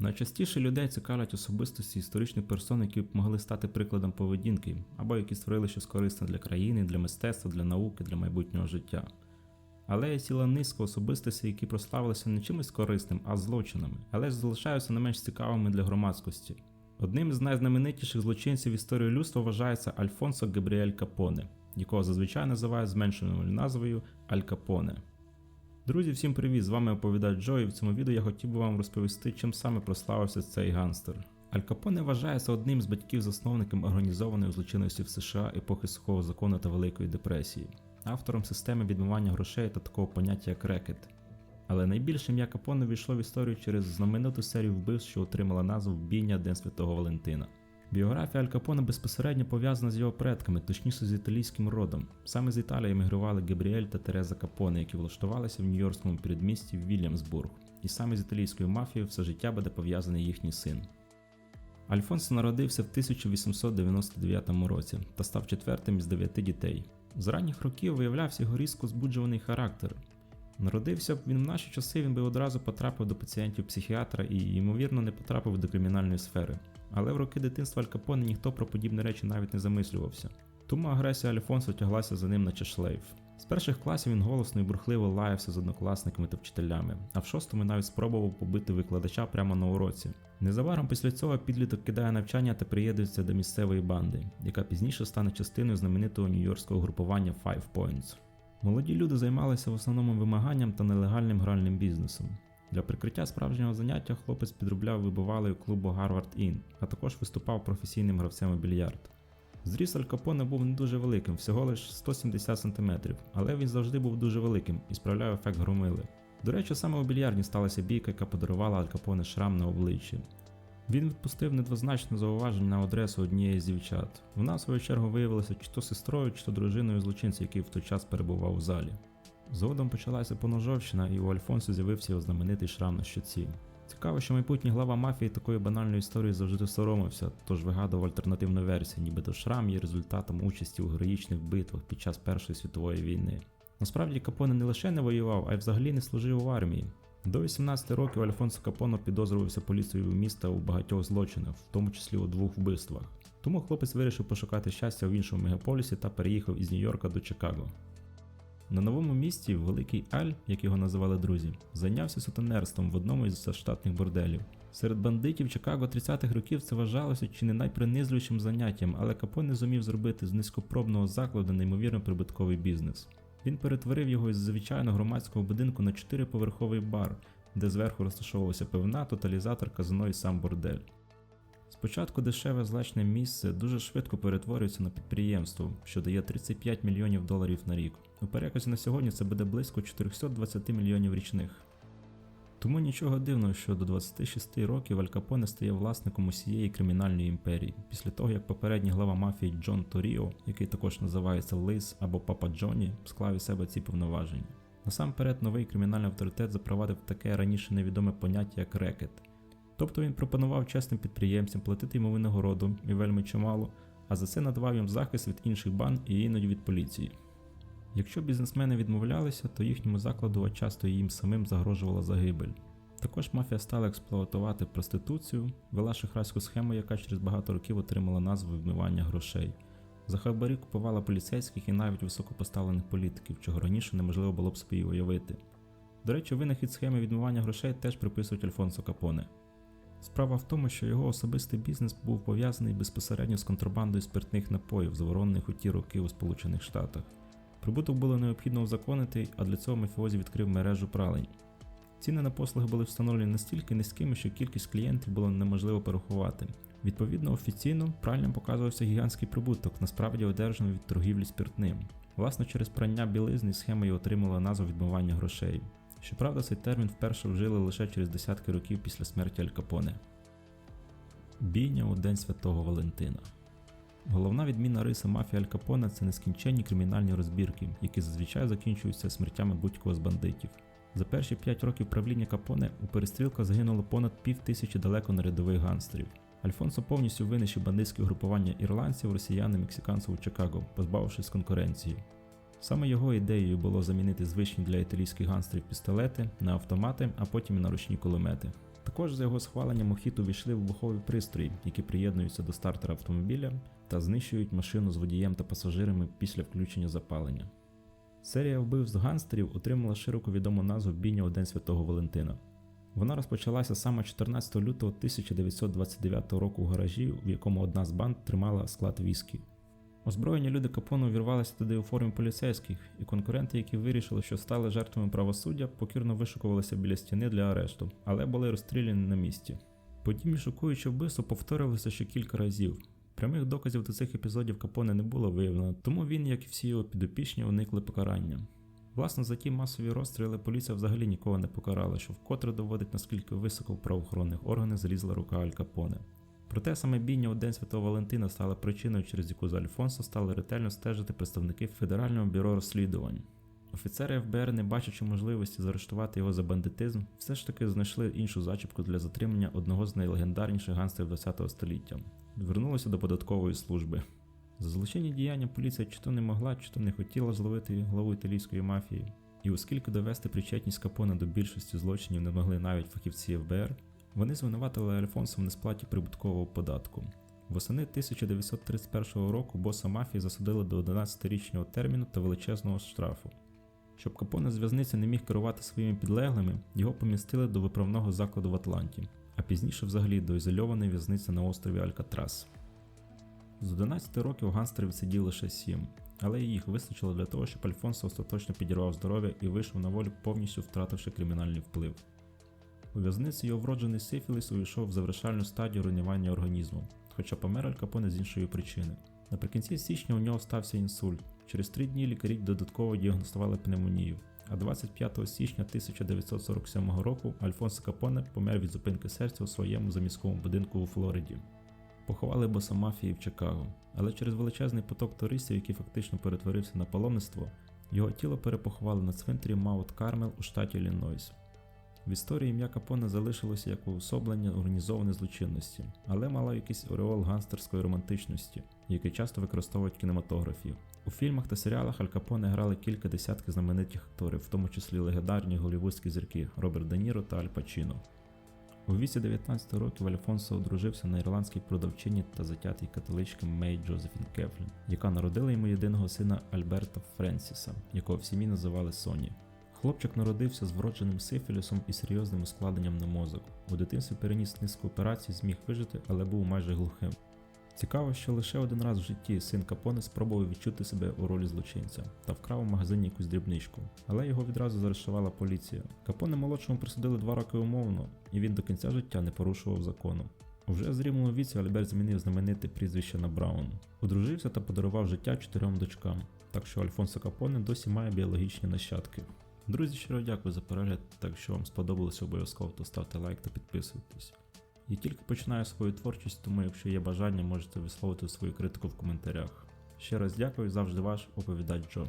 Найчастіше людей цікавлять особистості історичних персон, які б могли стати прикладом поведінки, або які створили щось корисне для країни, для мистецтва, для науки, для майбутнього життя. Але є ціла низка особистостей, які прославилися не чимось корисним, а злочинами, але ж залишаються не менш цікавими для громадськості. Одним з найзнаменитіших злочинців історії людства вважається Альфонсо Габріель Капоне, якого зазвичай називають зменшеною назвою Аль Капоне. Друзі, всім привіт! З вами оповідає Джо, і в цьому відео я хотів би вам розповісти, чим саме прославився цей ганстер. Аль Капоне вважається одним з батьків-засновником організованої злочинності в США епохи сухого закону та Великої депресії, автором системи відмивання грошей та такого поняття як рекет. Але найбільше ім'я Капоне війшло в історію через знамениту серію вбивств, що отримала назву Бійня День Святого Валентина. Біографія Аль Капоне безпосередньо пов'язана з його предками, точніше з італійським родом. Саме з Італії емігрували Габріель та Тереза Капоне, які влаштувалися в нью-йоркському передмісті Вільямсбург, і саме з італійською мафією все життя буде пов'язаний їхній син. Альфонсо народився в 1899 році та став четвертим із дев'яти дітей. З ранніх років виявлявся його різко збуджуваний характер. Народився б він в наші часи, він би одразу потрапив до пацієнтів психіатра і, ймовірно, не потрапив до кримінальної сфери. Але в роки дитинства Аль Капоне ніхто про подібні речі навіть не замислювався. Тому агресія Альфонсо тяглася за ним наче шлейф. З перших класів він голосно і бурхливо лаявся з однокласниками та вчителями, а в шостому навіть спробував побити викладача прямо на уроці. Незабаром після цього підліток кидає навчання та приєднується до місцевої банди, яка пізніше стане частиною знаменитого нью-йоркського групування Five Points. Молоді люди займалися в основному вимаганням та нелегальним гральним бізнесом. Для прикриття справжнього заняття хлопець підробляв вибивалою клубу Harvard Inn, а також виступав професійним гравцем у більярд. Зріс Аль Капоне був не дуже великим, всього лиш 170 см, але він завжди був дуже великим і справляв ефект громили. До речі, саме у більярдні сталася бійка, яка подарувала Аль Капоне шрам на обличчі. Він відпустив недвозначне зауваження на адресу однієї з дівчат. Вона, в свою чергу, виявилася чи то сестрою, чи то дружиною злочинця, який в той час перебував у залі. Згодом почалася поножовщина, і у Альфонсо з'явився його знаменитий шрам на щоці. Цікаво, що майбутній глава мафії такої банальної історії завжди соромився, тож вигадував альтернативну версію, нібито шрам є результатом участі у героїчних битвах під час Першої світової війни. Насправді Капоне не лише не воював, а й взагалі не служив в армії. До 18 років Альфонсо Капоно підозрювався поліцією міста у багатьох злочинах, в тому числі у двох вбивствах. Тому хлопець вирішив пошукати щастя в іншому мегаполісі та переїхав із Нью-Йорка до Чикаго. На новому місці Великий Аль, як його називали друзі, зайнявся сутенерством в одному із штатних борделів. Серед бандитів Чикаго 30-х років це вважалося чи не найпринизливішим заняттям, але Капон не зумів зробити з низькопробного закладу неймовірно прибутковий бізнес. Він перетворив його із звичайного громадського будинку на чотириповерховий бар, де зверху розташовувалася пивна, тоталізатор, казино і сам бордель. Спочатку дешеве злачне місце дуже швидко перетворюється на підприємство, що дає 35 мільйонів доларів на рік. У переказі на сьогодні це буде близько 420 мільйонів річних. Тому нічого дивного, що до 26 років Аль Капоне стає власником усієї кримінальної імперії, після того як попередній глава мафії Джон Торіо, який також називається Лис або Папа Джоні, склав із себе ці повноваження. Насамперед, новий кримінальний авторитет запровадив таке раніше невідоме поняття як рекет. Тобто він пропонував чесним підприємцям платити йому винагороду і вельми чимало, а за це надавав їм захист від інших банд і іноді від поліції. Якщо бізнесмени відмовлялися, то їхньому закладу, а часто їм самим загрожувала загибель. Також мафія стала експлуатувати проституцію, вела шахрайську схему, яка через багато років отримала назву відмивання грошей. За хабарі купувала поліцейських і навіть високопоставлених політиків, чого раніше неможливо було б собі уявити. До речі, винахід схеми відмивання грошей теж приписують Альфонсо Капоне. Справа в тому, що його особистий бізнес був пов'язаний безпосередньо з контрабандою спиртних напоїв, заборонених у ті роки у Сполучених Штатах. Прибуток було необхідно узаконити, а для цього мафіозі відкрив мережу пралень. Ціни на послуги були встановлені настільки низькими, що кількість клієнтів було неможливо порахувати. Відповідно, офіційно пральням показувався гігантський прибуток, насправді одержаний від торгівлі спиртним. Власне, через прання білизни схема й отримала назву відмивання грошей. Щоправда, цей термін вперше вжили лише через десятки років після смерті Аль Капоне. Бійня у День Святого Валентина. Головна відміна риса мафії Аль Капоне це нескінченні кримінальні розбірки, які зазвичай закінчуються смертями будь-кого з бандитів. За перші 5 років правління Капоне у перестрілках загинуло понад пів тисячі далеко нерядових гангстерів. Альфонсо повністю винищив бандитське групування ірландців, росіян і мексиканців у Чикаго, позбавившись конкуренції. Саме його ідеєю було замінити звичні для італійських гангстерів пістолети на автомати, а потім і на ручні кулемети. Також за його схваленням у увійшли вибухові пристрої, які приєднуються до стартера автомобіля та знищують машину з водієм та пасажирами після включення запалення. Серія вбивств гангстерів отримала широко відому назву Бійня у День Святого Валентина. Вона розпочалася саме 14 лютого 1929 року в гаражі, в якому одна з банд тримала склад віскі. Озброєні люди Капону увірвалися туди у формі поліцейських, і конкуренти, які вирішили, що стали жертвами правосуддя, покірно вишукувалися біля стіни для арешту, але були розстріляні на місці. Подібні шокуючі вбивства повторювалися ще кілька разів. Прямих доказів до цих епізодів Капоне не було виявлено, тому він, як і всі його підопічні, уникли покарання. Власне, за ті масові розстріли поліція взагалі нікого не покарала, що вкотре доводить, наскільки високо в правоохоронних органах залізла рука Аль Капоне. Проте саме бійня у День Святого Валентина стала причиною, через яку за Альфонсо стали ретельно стежити представники Федерального бюро розслідувань. Офіцери ФБР, не бачачи можливості заарештувати його за бандитизм, все ж таки знайшли іншу зачіпку для затримання одного з найлегендарніших гангстерів ХХ століття. Звернулися до податкової служби. За злочинні діяння поліція чи то не могла, чи то не хотіла зловити главу італійської мафії. І оскільки довести причетність Капона до більшості злочинів не могли навіть фахівці ФБР, вони звинуватили Альфонсо в несплаті прибуткового податку. Восени 1931 року боса мафії засудили до 11-річного терміну та величезного штрафу. Щоб Капоне з в'язниці не міг керувати своїми підлеглими, його помістили до виправного закладу в Атланті, а пізніше взагалі до ізольованої в'язниці на острові Алькатрас. З 11 років гангстери відсиділи лише 7, але їх вистачило для того, щоб Альфонсо остаточно підірвав здоров'я і вийшов на волю, повністю втративши кримінальний вплив. У в'язниці його вроджений сифіліс увійшов в завершальну стадію руйнування організму, хоча помер Аль Капоне з іншої причини. Наприкінці січня у нього стався інсульт. Через три дні лікарі додатково діагностували пневмонію. А 25 січня 1947 року Альфонсо Капоне помер від зупинки серця у своєму заміському будинку у Флориді. Поховали боса мафії в Чикаго, але через величезний поток туристів, який фактично перетворився на паломництво, його тіло перепоховали на цвинтарі Маут Кармел у штаті Іллінойс. В історії ім'я Капоне залишилося як уособлення організованої злочинності, але мало якийсь ореол ганстерської романтичності, який часто використовують в кінематографі. У фільмах та серіалах Аль Капоне грали кілька десятків знаменитих акторів, в тому числі легендарні голівудські зірки Роберт Де Ніро та Аль Пачіно. У віці 19 років Альфонсо одружився на ірландській продавчині та затятій католички Мей Джозефін Кефлін, яка народила йому єдиного сина Альберта Френсіса, якого в сім'ї називали Соні. Хлопчик народився з вродженим сифілісом і серйозним ускладенням на мозок. У дитинстві переніс низку операцій, зміг вижити, але був майже глухим. Цікаво, що лише один раз в житті син Капоне спробував відчути себе у ролі злочинця та вкрав у магазині якусь дрібничку, але його відразу заарештувала поліція. Капоне молодшому присудили два роки умовно, і він до кінця життя не порушував закону. Уже в зрілому віці Альберт змінив знамените прізвище на Браун, одружився та подарував життя чотирьом дочкам, так що Альфонсо Капоне досі має біологічні нащадки. Друзі, щиро дякую за перегляд. Так якщо вам сподобалося, обов'язково то ставте лайк та підписуйтесь. Я тільки починаю свою творчість, тому якщо є бажання, можете висловити свою критику в коментарях. Ще раз дякую, завжди ваш оповідач Джо.